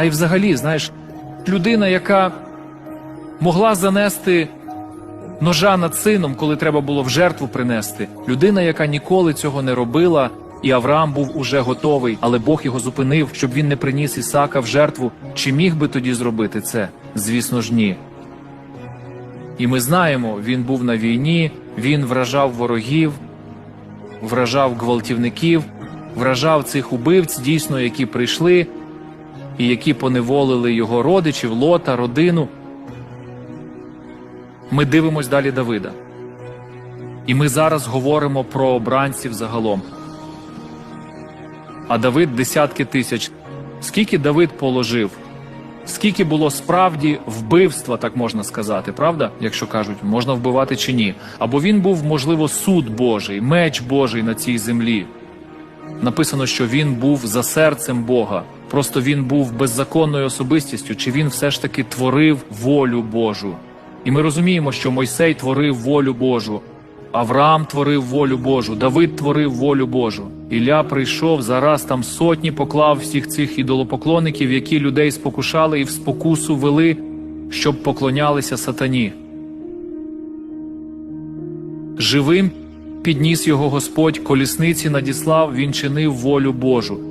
Та й взагалі, знаєш, людина, яка могла занести ножа над сином, коли треба було в жертву принести. Людина, яка ніколи цього не робила, і Авраам був уже готовий, але Бог його зупинив, щоб він не приніс Ісака в жертву. Чи міг би тоді зробити це? Звісно ж, ні. І ми знаємо, він був на війні, він вражав ворогів, вражав гвалтівників, вражав цих убивць, дійсно, які прийшли і які поневолили його родичів, лота, родину. Ми дивимось далі Давида. І ми зараз говоримо про обранців загалом. А Давид десятки тисяч. Скільки Давид положив? Скільки було справді вбивства, так можна сказати, правда? Якщо кажуть, можна вбивати чи ні. Або він був, можливо, суд Божий, меч Божий на цій землі. Написано, що він був за серцем Бога. Просто він був беззаконною особистістю, чи він все ж таки творив волю Божу. І ми розуміємо, що Мойсей творив волю Божу, Авраам творив волю Божу, Давид творив волю Божу. Ілля прийшов, зараз там сотні поклав всіх цих ідолопоклонників, які людей спокушали і в спокусу вели, щоб поклонялися сатані. Живим підніс його Господь, колісниці надіслав, він чинив волю Божу.